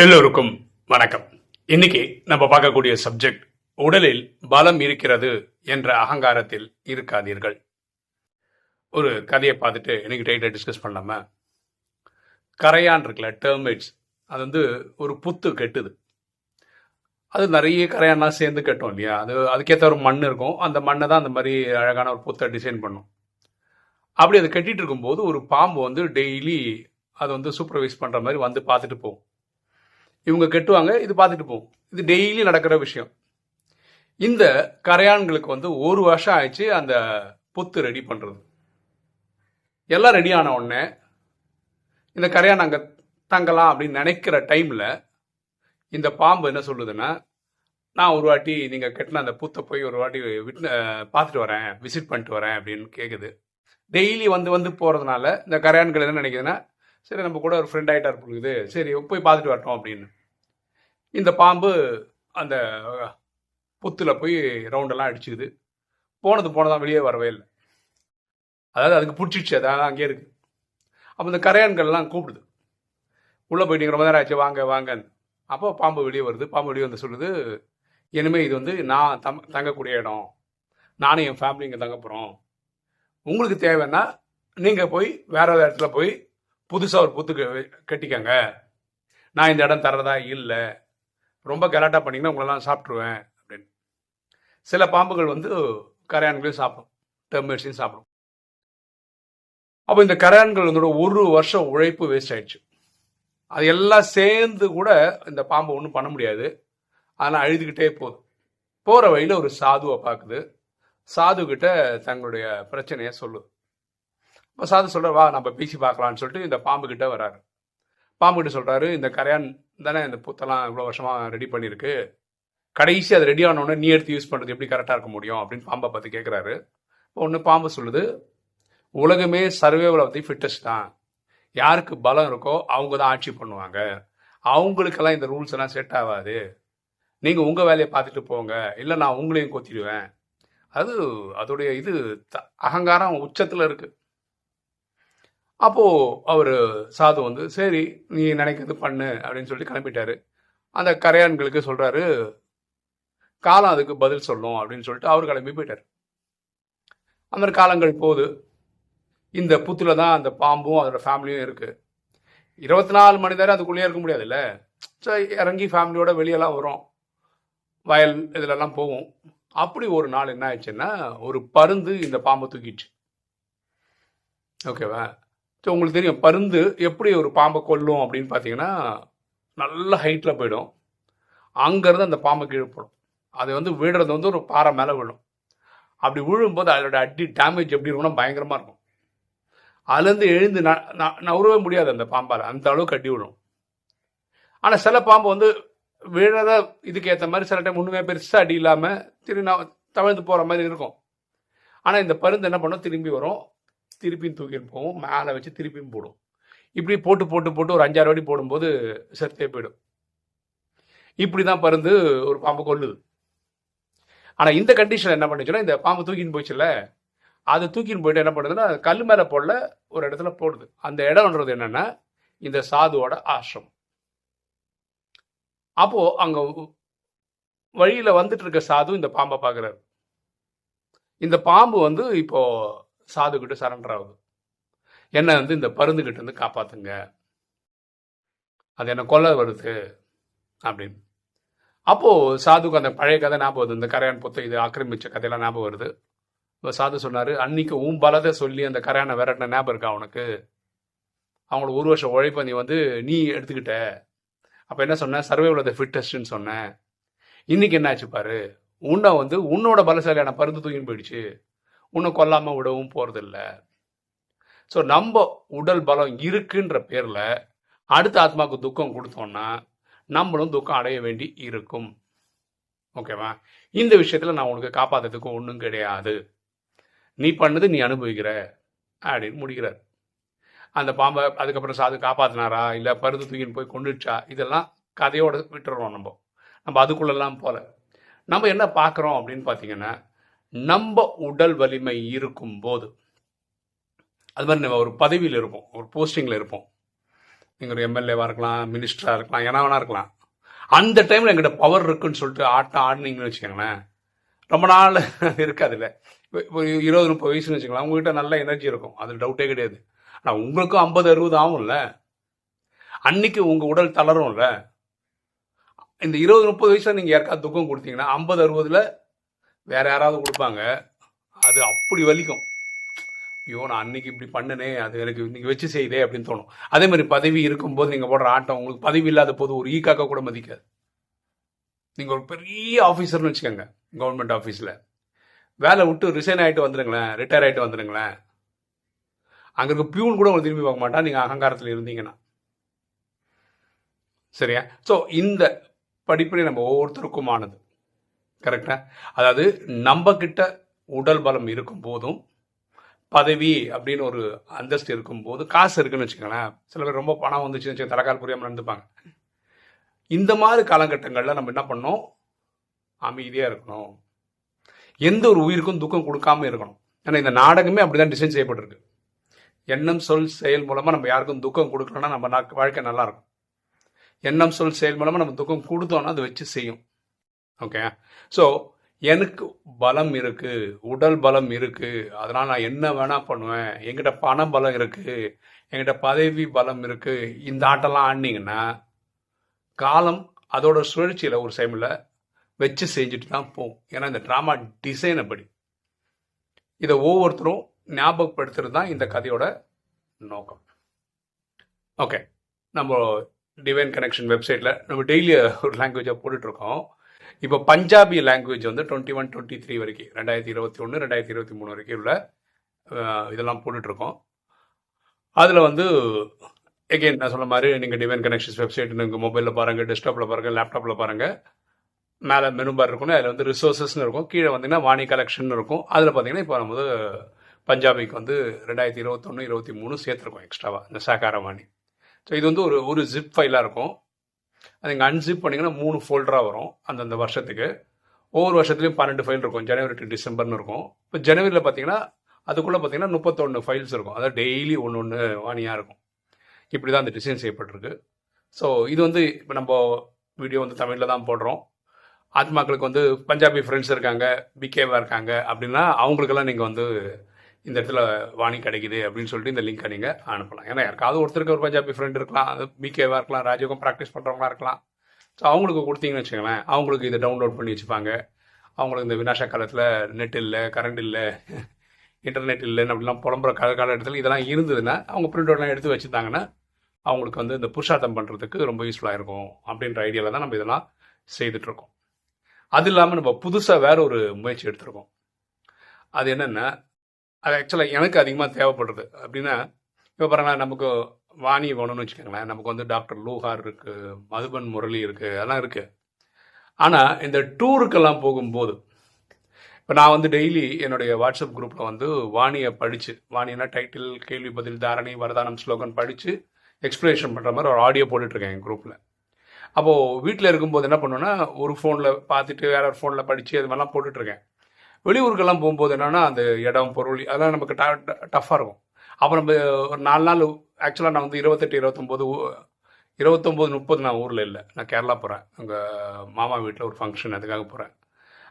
எல்லோருக்கும் வணக்கம். இன்னைக்கு நம்ம பார்க்கக்கூடிய சப்ஜெக்ட் உடலில் பலம் இருக்கிறது என்ற அகங்காரத்தில் இருக்காதீர்கள். ஒரு கதையை பார்த்துட்டு இன்னைக்கு டைட்டில் டிஸ்கஸ் பண்ணலாமா? கரையான் இருக்குல்ல டேர்மிட்ஸ் அது வந்து ஒரு புத்து கெட்டுது. அது நிறைய கரையான்லாம் சேர்ந்து கட்டும் இல்லையா? அது அதுக்கேற்ற ஒரு மண் இருக்கும். அந்த மண்ணை தான் அந்த மாதிரி அழகான ஒரு புத்தை டிசைன் பண்ணும். அப்படி அதை கட்டிட்டு இருக்கும்போது ஒரு பாம்பு வந்து டெய்லி அதை வந்து சூப்பர்வைஸ் பண்ணுற மாதிரி வந்து பார்த்துட்டு போகும். இவங்க கெட்டுவாங்க இது பார்த்துட்டு போகும். இது டெய்லி நடக்கிற விஷயம். இந்த கரையான்களுக்கு வந்து ஒரு வருஷம் ஆயிடுச்சு அந்த புத்து ரெடி பண்ணுறது எல்லாம் ரெடி ஆன உடனே இந்த கரையான் அங்கே தங்கலாம் அப்படின்னு நினைக்கிற டைமில் இந்த பாம்பு என்ன சொல்லுதுன்னா நான் ஒரு வாட்டி நீங்கள் கட்டின அந்த புத்தை போய் ஒரு வாட்டி விட் பார்த்துட்டு வரேன் விசிட் பண்ணிட்டு வரேன் அப்படின்னு கேட்குது டெய்லி வந்து வந்து போகிறதுனால இந்த கரையான்கள் என்ன நினைக்குதுன்னா சரி நம்ம கூட ஒரு ஃப்ரெண்ட் ஆகிட்டா இருக்குது. சரி போய் பார்த்துட்டு வரட்டும் அப்படின்னு. இந்த பாம்பு அந்த புத்தில் போய் ரவுண்டெல்லாம் அடிச்சுக்குது. போனது போனதான் வெளியே வரவே இல்லை. அதாவது அதுக்கு பிடிச்சிடுச்சு அதான் அங்கே இருக்கு. அப்போ இந்த கரையான்கள்லாம் கூப்பிடுது. உள்ளே போயிட்டு ரொம்ப நேரம் ஆச்சு வாங்க வாங்கன்னு. அப்போ பாம்பு வெளியே வருது. பாம்பு வெளியே வந்து சொல்லுது இனிமேல் இது வந்து நான் தம் தங்கக்கூடிய இடம். நானும் என் ஃபேமிலி இங்கே தங்க போகிறோம் உங்களுக்கு தேவைன்னா நீங்கள் போய் வேற ஒரு இடத்துல போய் புதுசாக ஒரு புத்து கட்டிக்கங்க. நான் இந்த இடம் தர்றதா இல்லை. ரொம்ப கலாட்டா பண்ணிங்கன்னா உங்களெல்லாம் சாப்பிட்ருவேன் அப்படின்னு. சில பாம்புகள் வந்து கரையான்களையும் சாப்பிடும் டெர்மேட்ஸையும் சாப்பிடும். அப்போ இந்த கரையான்கள் வந்து ஒரு வருஷம் உழைப்பு வேஸ்ட் ஆயிடுச்சு. அது எல்லாம் சேர்ந்து கூட இந்த பாம்பை ஒன்றும் பண்ண முடியாது. அதெல்லாம் அழுதுகிட்டே போதும். போகிற வழியில் ஒரு சாதுவை பார்க்குது. சாது கிட்ட தங்களுடைய பிரச்சனையை சொல்லுது. இப்போ சாது சொல்கிற வா நம்ம பேசி பார்க்கலான்னு சொல்லிட்டு இந்த பாம்பு கிட்ட வராரு. பாம்பு கிட்ட இந்த கரையான் தானே இந்த புத்தெல்லாம் இவ்வளோ வருஷமாக ரெடி பண்ணியிருக்கு கடைசி அது ரெடி ஆனோடனே நீ எடுத்து யூஸ் பண்ணுறது எப்படி கரெக்டாக இருக்க முடியும்? அப்படின்னு பாம்பை பார்த்து கேட்குறாரு ஒன்று பாம்பு சொல்லுது உலகமே சர்வேவில் பற்றி ஃபிட்டஸ்ட் தான். யாருக்கு பலம் இருக்கோ அவங்க தான் ஆட்சி பண்ணுவாங்க. அவங்களுக்கெல்லாம் இந்த ரூல்ஸ் எல்லாம் செட் ஆகாது. நீங்கள் உங்கள் வேலையை பார்த்துட்டு போங்க. இல்லை நான் உங்களையும் கொத்திடுவேன். அது அதோடைய இது த- அகங்காரம் உச்சத்தில் இருக்குது அப்போ அவர் சாது வந்து சரி நீ நினைக்கிறது பண்ணு அப்படின்னு சொல்லி கிளம்பிட்டாரு. அந்த கரையான்களுக்கு சொல்றாரு காலம் அதுக்கு பதில் சொல்லும் அப்படின்னு சொல்லிட்டு அவர் கிளம்பி போயிட்டார். அந்த மாதிரி காலங்கள் போகுது. இந்த புத்துல தான் அந்த பாம்பும் அதோட ஃபேமிலியும் இருக்கு. இருபத்தி நாலு மணி நேரம் அதுக்குள்ளேயே இருக்க முடியாதுல்ல ஸோ இறங்கி ஃபேமிலியோட வெளியெல்லாம் வரும் வயல் இதிலெல்லாம் போகும் அப்படி ஒரு நாள் என்ன ஆயிடுச்சுன்னா ஒரு பருந்து இந்த பாம்பை தூக்கிடுச்சு. ஓகேவா? ஸோ உங்களுக்கு தெரியும் பருந்து எப்படி ஒரு பாம்பை கொல்லும் அப்படின்னு பார்த்தீங்கன்னா நல்ல ஹைட்டில் போயிடும். அங்கேருந்து அந்த பாம்பை கீழே போடும். அது வந்து விழுறது வந்து ஒரு பாறை மேலே விழும். அப்படி விழும்போது அதோட அடி டேமேஜ் எப்படி இருக்கும்னா பயங்கரமாக இருக்கும். அதுலேருந்து எழுந்து ந- ந- முடியாது அந்த பாம்பால். அந்த அளவுக்கு அடி விடும் ஆனால் சில பாம்பு வந்து விழறத இதுக்கு ஏற்ற மாதிரி சில டைம் ஒன்றுமே பெருசாக அடி இல்லாமல் திரும்பி நான் தவழ்ந்து போகிற மாதிரி இருக்கும். ஆனால் இந்த பருந்து என்ன பண்ணும்? திரும்பி வரும். திருப்பியும் தூக்கிட்டு போகும் மேலே வச்சு திருப்பியும் போடும். இப்படி போட்டு போட்டு போட்டு ஒரு அஞ்சாறு வாடி போடும்போது செத்தே போயிடும். இப்படி தான் பருந்து ஒரு பாம்பு கொல்லுது. ஆனால் இந்த கண்டிஷன் என்ன பண்ணுச்சுன்னா இந்த பாம்பு தூக்கின்னு போச்சுல்ல அது தூக்கின்னு போயிட்டு என்ன பண்ணுதுன்னா கல் மேலே போடல ஒரு இடத்துல போடுது. அந்த இடம்ன்றது என்னென்னா இந்த சாதுவோட ஆசிரமம். அப்போது அங்கே வழியில் வந்துட்டு இருக்க சாது இந்த பாம்பை பார்க்குறாரு. இந்த பாம்பு வந்து இப்போது சாது கிட்ட சரண்டர் ஆகுது. என்னை வந்து இந்த பருந்து கிட்ட இருந்து காப்பாத்துங்க. அது என்ன கொல்ல வருது அப்படின்னு. அப்போது சாதுக்கு அந்த பழைய கதை ஞாபகம் வருது. இந்த கரையான் புத்த இது ஆக்கிரமிச்ச கதையெல்லாம் ஞாபகம் வருது. இப்போ சாது சொன்னார் அன்னைக்கு உன் பலத்தை சொல்லி அந்த கரையானை விரட்டின ஞாபகம் இருக்கா உனக்கு? அவங்களோட ஒரு வருஷம் உழைப்பை நீ வந்து நீ எடுத்துக்கிட்ட. அப்போ என்ன சொன்ன? சர்வைவல் ஆஃப் ஃபிட்டஸ்ட்னு சொன்னேன் இன்னைக்கு என்ன ஆச்சு பாரு? உன்னை வந்து உன்னோட பலசாலியான பருந்து தூக்கின்னு போயிடுச்சு. உன்னை கொல்லாமல் விடவும் போகிறதில்ல ஸோ நம்ம உடல் பலம் இருக்குன்ற பேரில் அடுத்த ஆத்மாவுக்கு துக்கம் கொடுத்தோன்னா நம்மளும் துக்கம் அடைய வேண்டி இருக்கும். ஓகேவா இந்த விஷயத்தில் நான் உனக்கு காப்பாத்துறதுக்கு ஒன்றும் கிடையாது. நீ பண்ணது நீ அனுபவிக்கிற அப்படின்னு முடிக்கிறார். அந்த பாம்பை அதுக்கப்புறம் சாது காப்பாத்தினாரா? இல்லை பருது தூக்கின்னு போய் கொண்டுச்சா இதெல்லாம் கதையோடு விட்டுறோம் நம்ம. நம்ம அதுக்குள்ளெல்லாம் போகல நம்ம என்ன பார்க்குறோம் அப்படின்னு பார்த்தீங்கன்னா நம்ம உடல் வலிமை இருக்கும் போது அது மாதிரி நம்ம ஒரு பதவியில் இருப்போம் ஒரு போஸ்டிங்கில் இருப்போம். நீங்கள் ஒரு எம்எல்ஏவாக இருக்கலாம் மினிஸ்டராக இருக்கலாம் என்ன வேணா இருக்கலாம். அந்த டைமில் எங்கிட்ட பவர் இருக்குன்னு சொல்லிட்டு ஆட்டம் ஆடினீங்கன்னு வச்சுக்கோங்களேன். ரொம்ப நாள் இருக்காதுல்ல இப்போ இருபது முப்பது வயசுன்னு வச்சுக்கலாம் உங்ககிட்ட நல்ல எனர்ஜி இருக்கும். அதில் டவுட்டே கிடையாது. ஆனால் உங்களுக்கும் ஐம்பது அறுபது ஆகும்ல. அன்னைக்கு உங்கள் உடல் தளரும்ல. இந்த இருபது முப்பது வயசில் நீங்கள் யாருக்காவது துக்கம் கொடுத்தீங்கன்னா ஐம்பது அறுபதில் வேற யாராவது கொடுப்பாங்க அது அப்படி வலிக்கும். ஐயோ நான் அன்னைக்கு இப்படி பண்ணனே அது எனக்கு இன்னைக்கு வச்சு செய்தே அப்படின்னு தோணும். அதே மாதிரி பதவி இருக்கும்போது நீங்கள் போடுற ஆட்டம் உங்களுக்கு பதவி இல்லாத போது ஒரு ஈக்காக்க கூட மதிக்காது. நீங்கள் ஒரு பெரிய ஆஃபீஸர்னு வச்சுக்கோங்க கவர்மெண்ட் ஆஃபீஸில் வேலை விட்டு ரிசைன் ஆகிட்டு வந்துடுங்களேன் ரிட்டையர் ஆகிட்டு வந்துடுங்களேன் அங்கே இருக்க பியூன் கூட உங்களை திரும்பி பார்க்க மாட்டான் நீங்கள் அகங்காரத்தில் இருந்தீங்கன்னா. சரியா? ஸோ இந்த படிப்பினை நம்ம ஒவ்வொருத்தருக்குமானது. கரெக்டா அதாவது நம்ம கிட்ட உடல் பலம் இருக்கும் போதும் பதவி அப்படின்னு ஒரு அந்தஸ்து இருக்கும்போது காசு இருக்குன்னு வச்சுக்கோங்களேன். சில பேர் ரொம்ப பணம் வந்துச்சுன்னு வச்சுக்கோங்க தலைக்கால் புரியாமல் நடந்துப்பாங்க. இந்த மாதிரி காலகட்டங்களில் நம்ம என்ன பண்ணோம் அமைதியாக இருக்கணும். எந்த ஒரு உயிருக்கும் துக்கம் கொடுக்காம இருக்கணும். ஏன்னா இந்த நாடகமே அப்படிதான் டிசைன் செய்யப்பட்டிருக்கு. எண்ணம் சொல் செயல் மூலமாக நம்ம யாருக்கும் துக்கம் கொடுக்கலன்னா நம்ம வாழ்க்கை நல்லாயிருக்கும் எண்ணம் சொல் செயல் மூலமாக நம்ம துக்கம் கொடுத்தோன்னா அதை வச்சு செய்யும். ஓகே ஸோ எனக்கு பலம் இருக்குது உடல் பலம் இருக்குது அதனால் நான் என்ன வேணால் பண்ணுவேன். என்கிட்ட பண பலம் இருக்குது என்கிட்ட பதவி பலம் இருக்குது இந்த ஆட்டெல்லாம் ஆடினீங்கன்னா காலம் அதோட சுழற்சியில் ஒரு சைமில் வச்சு செஞ்சுட்டு தான் போகும். ஏன்னா இந்த ட்ராமா டிசைன் அப்படி. இதை ஒவ்வொருத்தரும் ஞாபகப்படுத்துறது தான் இந்த கதையோட நோக்கம். ஓகே நம்ம டிவைன் கனெக்ஷன் வெப்சைட்டில் நம்ம டெய்லி ஒரு லாங்குவேஜாக போட்டுட்ருக்கோம் இப்போ பஞ்சாபி லாங்குவேஜ் வந்து டுவெண்ட்டி ஒன் டுவெண்ட்டி த்ரீ வரைக்கும் ரெண்டாயிரத்தி இருபத்தி ஒன்று ரெண்டாயிரத்தி இருபத்தி மூணு வரைக்கும் உள்ள இதெல்லாம் போட்டுட்ருக்கோம். அதில் வந்து எகெயின் நான் சொன்ன மாதிரி நீங்கள் டிவைன் கனெக்ஷன்ஸ் வெப்சைட் நீங்கள் மொபைலில் பாருங்கள் டெஸ்க்டாப்பில் பாருங்கள் லேப்டாப்பில் பாருங்கள் மேலே மெனு பார் இருக்கும் அதில் வந்து ரிசோர்ஸஸ்னு இருக்கும். கீழே வந்தீங்கன்னா வாணி கலெக்ஷன் இருக்கும். அதில் பார்த்தீங்கன்னா இப்போ நம்ம வந்து பஞ்சாபிக்கு வந்து ரெண்டாயிரத்தி இருபத்தொன்று இருபத்தி மூணு சேர்த்துருக்கோம் எக்ஸ்ட்ராவாக இந்த சாக்கார வாணி. ஸோ இது வந்து ஒரு ஒரு ஜிப் ஃபைலாக இருக்கும். அது நீங்கள் அன்சிப் பண்ணிங்கன்னா மூணு ஃபோல்டராக வரும் அந்தந்த வருஷத்துக்கு. ஒவ்வொரு வருஷத்துலையும் பன்னெண்டு ஃபைல் இருக்கும். ஜனவரி டு டிசம்பர்னு இருக்கும். இப்போ ஜனவரியில் பார்த்தீங்கன்னா அதுக்குள்ளே பார்த்தீங்கன்னா முப்பத்தொன்று ஃபைல்ஸ் இருக்கும். அதாவது டெய்லி ஒன்று ஒன்று வாணியாக இருக்கும். இப்படி தான் அந்த டிசைன் செய்யப்பட்டிருக்கு. ஸோ இது வந்து இப்போ நம்ம வீடியோ வந்து தமிழில் தான் போடுறோம். ஆத்மாக்களுக்கு வந்து பஞ்சாபி ஃப்ரெண்ட்ஸ் இருக்காங்க பிகேவாக இருக்காங்க அப்படின்னா அவங்களுக்கெல்லாம் நீங்கள் வந்து இந்த இடத்துல வாணி கிடைக்குது அப்படின்னு சொல்லிட்டு இந்த லிங்கை நீங்கள் அனுப்பலாம். ஏன்னா யாருக்காவது ஒருத்தருக்கு ஒரு பஞ்சாபி ஃப்ரெண்ட் இருக்கலாம் அது பிகேவாக இருக்கலாம் ராஜயோகம் ப்ராக்டிஸ் பண்ணுறவங்களா இருக்கலாம். ஸோ அவங்களுக்கு கொடுத்தீங்கன்னு வச்சுக்கோங்களேன் அவங்களுக்கு இதை டவுன்லோட் பண்ணி வச்சுப்பாங்க. அவங்களுக்கு இந்த வினாசா காலத்தில் நெட் இல்லை கரண்ட் இல்லை இன்டர்நெட் இல்லைன்னு அப்படிலாம் புலம்புற கால காலகட்டத்தில் இதெல்லாம் இருந்ததுன்னா அவங்க பிரிண்ட் அவுட்லாம் எடுத்து வச்சுருந்தாங்கன்னா அவங்களுக்கு வந்து இந்த புருஷார்த்தம் பண்ணுறதுக்கு ரொம்ப யூஸ்ஃபுல்லாக இருக்கும் அப்படின்ற ஐடியாவில் தான் நம்ம இதெல்லாம் செய்துட்ருக்கோம் அது இல்லாமல் நம்ம புதுசாக வேற ஒரு முயற்சி எடுத்திருக்கோம். அது என்னென்னா அது ஆக்சுவலாக எனக்கு அதிகமாக தேவைப்படுறது. அப்படின்னா இப்போ பாருங்களேன் நமக்கு வாணி வேணும்னு வச்சுக்கோங்களேன். நமக்கு வந்து டாக்டர் லூஹார் இருக்குது மதுபன் முரளி இருக்குது அதெல்லாம் இருக்குது ஆனால் இந்த டூருக்கெல்லாம் போகும்போது இப்போ நான் வந்து டெய்லி என்னுடைய வாட்ஸ்அப் குரூப்பில் வந்து வாணியை படித்து வாணினா டைட்டில் கேள்வி பதில் தாரணை வரதானம் ஸ்லோகன் படித்து எக்ஸ்பிளேஷன் பண்ணுற மாதிரி ஒரு ஆடியோ போட்டுட்ருக்கேன் என் குரூப்பில் அப்போது வீட்டில் இருக்கும்போது என்ன பண்ணுவேன்னா ஒரு ஃபோனில் பார்த்துட்டு வேற ஒரு ஃபோனில் படித்து அது மாதிரிலாம் போட்டுட்ருக்கேன் வெளியூருக்கெல்லாம் போகும்போது என்னென்னா அந்த இடம் பொருள் அதெல்லாம் நமக்கு ட டஃப்பாக இருக்கும். அப்புறம் நம்ம ஒரு நாலு நாள் ஆக்சுவலாக நான் வந்து இருபத்தெட்டு இருபத்தொம்போது இருபத்தொம்போது முப்பது நான் ஊரில் இல்லை. நான் கேரளா போகிறேன் அங்கே மாமா வீட்டில் ஒரு ஃபங்க்ஷன் அதுக்காக போகிறேன்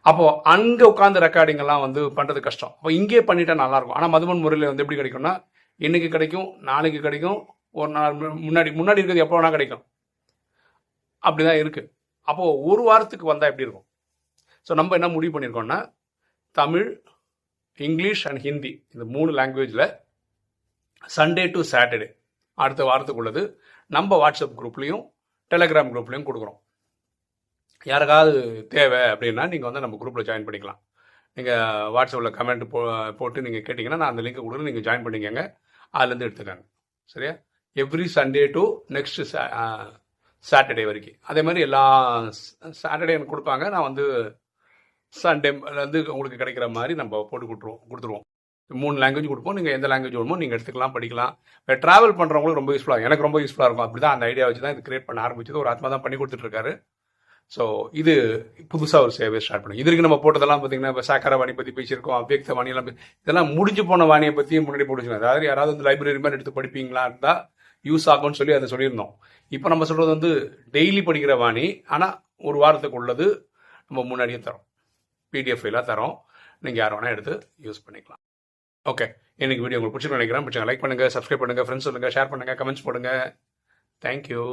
அப்போது அங்கே உட்காந்து ரெக்கார்டிங்கெல்லாம் வந்து பண்ணுறது கஷ்டம். அப்போ இங்கே பண்ணிட்டா நல்லாயிருக்கும் ஆனால் மதுமன் முறையில் வந்து எப்படி கிடைக்கும்னா இன்றைக்கி கிடைக்கும் நாளைக்கு கிடைக்கும் ஒரு நாள் முன்னாடி முன்னாடி இருக்கிறது எப்போ வேணால் கிடைக்கும். அப்படி தான் இருக்குது அப்போது ஒரு வாரத்துக்கு வந்தால் எப்படி இருக்கும்? ஸோ நம்ம என்ன முடிவு பண்ணியிருக்கோம்னா தமிழ் இங்கிலீஷ் அண்ட் ஹிந்தி இந்த மூணு லாங்குவேஜில் சண்டே டு சாட்டர்டே அடுத்த வாரத்துக்குள்ளது நம்ம வாட்ஸ்அப் குரூப்லேயும் டெலகிராம் குரூப்லேயும் கொடுக்குறோம். யாருக்காவது தேவை அப்படின்னா நீங்கள் வந்து நம்ம குரூப்பில் ஜாயின் பண்ணிக்கலாம். நீங்கள் வாட்ஸ்அப்பில் கமெண்ட் போ போட்டு நீங்கள் கேட்டிங்கன்னா நான் அந்த லிங்க் கொடுக்குறேன் நீங்கள் ஜாயின் பண்ணிக்கங்க. அதுலேருந்து எடுத்துக்காங்க. சரியா? Every Sunday to next Saturday வரைக்கும். அதே மாதிரி எல்லா சாட்டர்டே எனக்கு கொடுப்பாங்க. நான் வந்து சண்டே வந்து உங்களுக்கு கிடைக்கிற மாதிரி நம்ம போட்டு கொடுத்துருவோம் கொடுத்துருவோம். மூணு லாங்குவேஜ் கொடுப்போம். நீங்கள் எந்த லாங்குவேஜ் வேணுமோ நீங்கள் எடுத்துக்கலாம் படிக்கலாம். இப்போ ட்ராவல் பண்ணுறவங்களுக்கு ரொம்ப யூஸ்ஃபுல்லாக எனக்கு ரொம்ப யூஸ்ஃபுல்லாக இருக்கும். அப்படி தான் அந்த ஐடியா வச்சு தான் இது கிரியேட் பண்ண ஆரம்பிச்சது. ஒரு ஆத்மா தான் பண்ணி கொடுத்துட்ருக்காரு. ஸோ இது புதுசாக ஒரு சேவை ஸ்டார்ட் பண்ணி இதுக்கு நம்ம போட்டதெல்லாம் பார்த்தீங்கன்னா இப்போ சாக்கர வாணி பற்றி பேசியிருக்கோம் அவ்வியக்த வாணியெல்லாம் இதெல்லாம் முடிஞ்சு போன வாணியை பற்றி முன்னாடி போட்டு அதாவது யாராவது வந்து லைப்ரரி மாதிரி எடுத்து படிப்பீங்களா இருந்தால் யூஸ் ஆகும்னு சொல்லி அதை சொல்லியிருந்தோம். இப்போ நம்ம சொல்கிறது வந்து டெய்லி படிக்கிற வாணி. ஆனால் ஒரு வாரத்துக்கு உள்ளது நம்ம முன்னாடியே தரோம். பிடிஎஃப் ஃபைலாக தரோம். நீங்கள் யார் வேணால் எடுத்து யூஸ் பண்ணிக்கலாம். ஓகே இன்னைக்கு வீடியோ உங்களுக்கு பிடிச்சிருக்கு நினைக்கிறேன். பிடிச்சா லைக் பண்ணுங்கள் சப்ஸ்கிரைப் பண்ணுங்கள் ஃப்ரெண்ட்ஸ் சொல்லுங்கள் ஷேர் பண்ணுங்கள் கமெண்ட்ஸ் போடுங்க. தேங்க்யூ